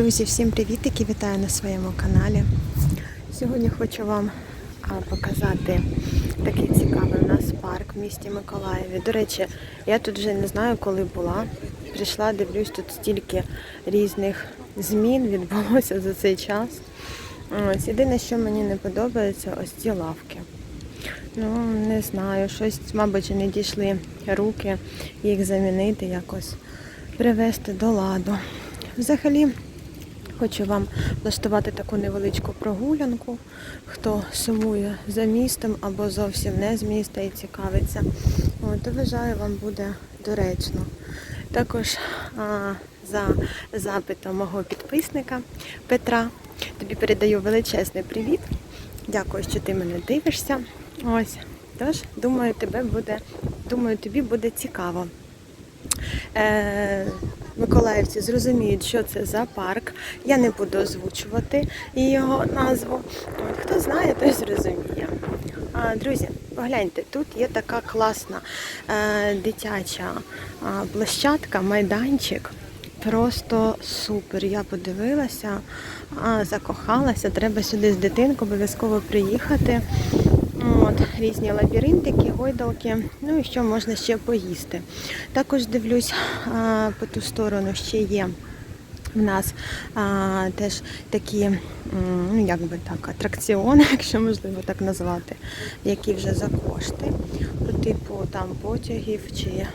Друзі, всім привітики! Вітаю на своєму каналі. Сьогодні хочу вам показати такий цікавий у нас парк в місті Миколаєві. До речі, я тут вже не знаю, коли була. Прийшла, дивлюсь, тут стільки різних змін відбулося за цей час. Ось єдине, що мені не подобається, ось ці лавки. Ну, не знаю, щось, мабуть, не дійшли руки їх замінити якось, привести до ладу. Взагалі, хочу вам влаштувати таку невеличку прогулянку, хто сумує за містом або зовсім не з міста і цікавиться. То вважаю, вам буде доречно. Також а, за запитом мого підписника Петра тобі передаю величезний привіт. Дякую, що ти мене дивишся. Ось, тож, думаю, тебе буде, думаю, тобі буде цікаво. Е, Миколаївці зрозуміють, що це за парк. Я не буду озвучувати його назву. Хто знає, той зрозуміє. Друзі, погляньте, тут є така класна е, дитяча площадка, майданчик. Просто супер. Я подивилася, закохалася. Треба сюди з дитинкою обов'язково приїхати. От, різні лабіринтики, гойдалки, ну і що можна ще поїсти. Також дивлюсь, по ту сторону ще є в нас а, теж такі, ну як би так, атракціони, якщо можливо так назвати, які вже за кошти, по типу там потягів чи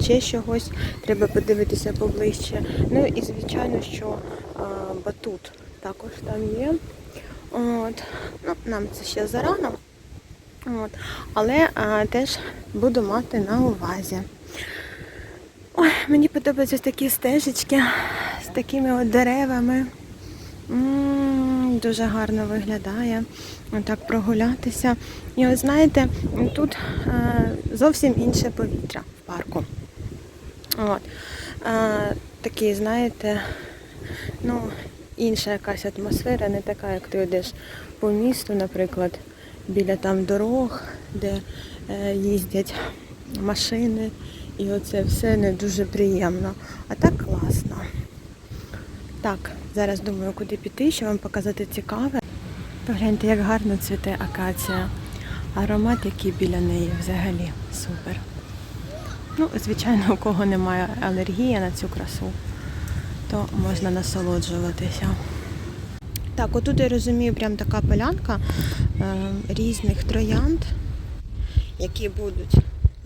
ще чогось. Треба подивитися поближче. Ну і звичайно, що а, батут також там є. От. Ну, нам це ще зарано. От. Але а, теж буду мати на увазі. Ой, мені подобаються такі стежечки з такими от деревами. Дуже гарно виглядає. Отак прогулятися. І от знаєте, тут зовсім інше повітря в парку. От. Такий, знаєте, ну, інша якась атмосфера, не така, як ти йдеш по місту, наприклад, біля там дорог, де е, їздять машини. І оце все не дуже приємно. А так класно. Так, зараз думаю, куди піти, що вам показати цікаве. Погляньте, як гарно цвіте акація. Аромат, який біля неї взагалі супер. Ну, звичайно, у кого немає алергії на цю красу, то можна насолоджуватися. Так, отут я розумію, прям така полянка е, різних троянд, які будуть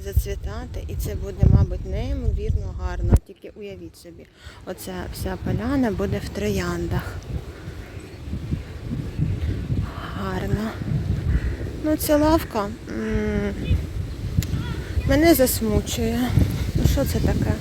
зацвітати, і це буде, мабуть, неймовірно гарно. Тільки уявіть собі, оця вся поляна буде в трояндах. Гарно. Ну, ця лавка м, мене засмучує. Ну що це таке?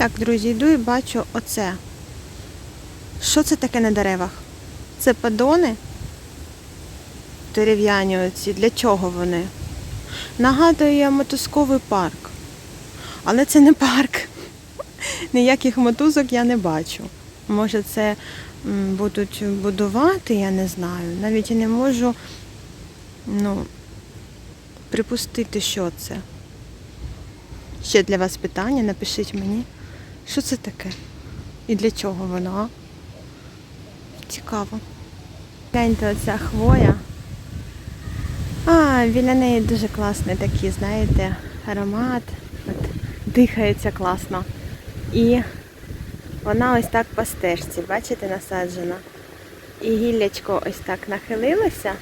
Так, друзі, йду і бачу оце. Що це таке на деревах? Це падони? Дерев'яні оці. Для чого вони? Нагадує мотузковий парк. Але це не парк. Ніяких мотузок я не бачу. Може, це будуть будувати, я не знаю. Навіть і не можу ну, припустити, що це. Ще для вас питання, напишіть мені, що це таке і для чого воно. а? Цікаво. Гляньте, оця хвоя. А, біля неї дуже класний такий, знаєте, аромат. От, дихається класно. І вона ось так по стежці, бачите, насаджена. І гіллячко ось так нахилилося,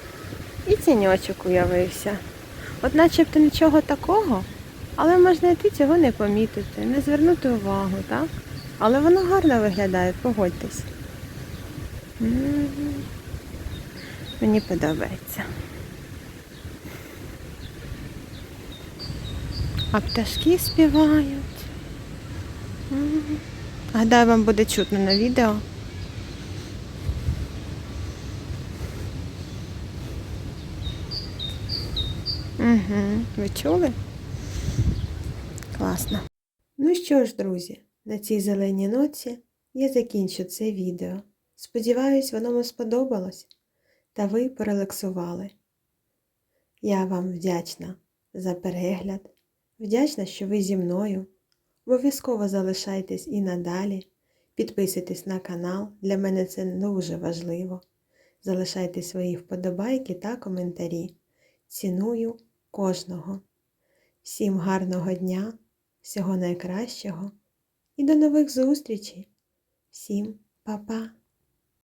і тіньочок уявився. От начебто нічого такого, але можна йти цього не помітити, не звернути увагу, так? Але воно гарно виглядає, погодьтесь. Мені подобається. А пташки співають. Гадаю, вам буде чутно на відео. Угу. Ви чули? Класно. Ну що ж, друзі, на цій зеленій ноці я закінчу це відео. Сподіваюсь, воно вам сподобалось та ви порелаксували. Я вам вдячна за перегляд, вдячна, що ви зі мною. Обов'язково залишайтесь і надалі. Підписуйтесь на канал, для мене це дуже важливо. Залишайте свої вподобайки та коментарі. Ціную кожного. Всім гарного дня, всього найкращого і до нових зустрічей. Всім па-па!